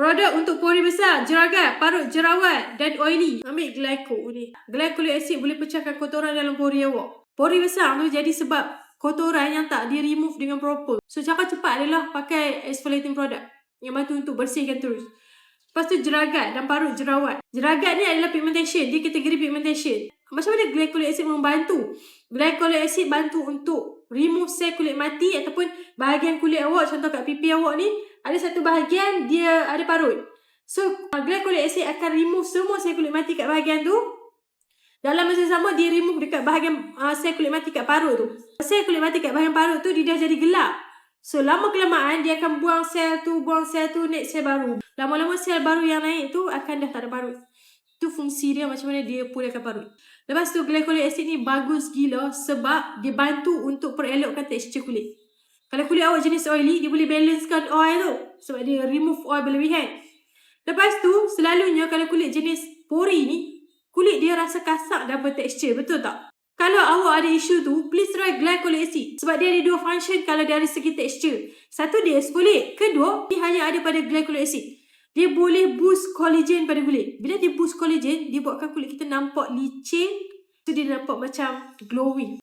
Produk untuk pori besar, jeragat, parut jerawat dan oily. Ambil glyco ni. Glycolic acid boleh pecahkan kotoran dalam pori awak. Pori besar tu jadi sebab kotoran yang tak di remove dengan proper. So cara cepat adalah pakai exfoliating product yang bantu untuk bersihkan terus. Lepas tu jeragat dan parut jerawat. Jeragat ni adalah pigmentation. Dia kategori pigmentation. Macam mana glycolic acid membantu? Glycolic acid bantu untuk remove sel kulit mati ataupun bahagian kulit awak. Contoh kat pipi awak ni, ada satu bahagian dia ada parut. So, uh, glycolic acid akan remove semua sel kulit mati kat bahagian tu. Dalam masa sama, dia remove dekat bahagian uh, sel kulit mati kat parut tu. Sel kulit mati kat bahagian parut tu, dia dah jadi gelap. So, lama kelamaan, dia akan buang sel tu, buang sel tu, naik sel baru. Lama-lama sel baru yang naik tu akan dah tak ada parut. Tu fungsi dia macam mana dia pulihkan parut. Lepas tu glycolic acid ni bagus gila sebab dia bantu untuk perelokkan tekstur kulit. Kalau kulit awak jenis oily, dia boleh balancekan oil tu. Sebab dia remove oil berlebihan. Lepas tu, selalunya kalau kulit jenis pori ni, kulit dia rasa kasar dan bertekstur. Betul tak? Kalau awak ada isu tu, please try glycolic acid. Sebab dia ada dua function kalau dari segi tekstur. Satu, dia exfoliate. Kedua, dia hanya ada pada glycolic acid. Dia boleh boost collagen pada kulit. Bila dia boost collagen, dia buatkan kulit kita nampak licin. So, dia nampak macam glowing.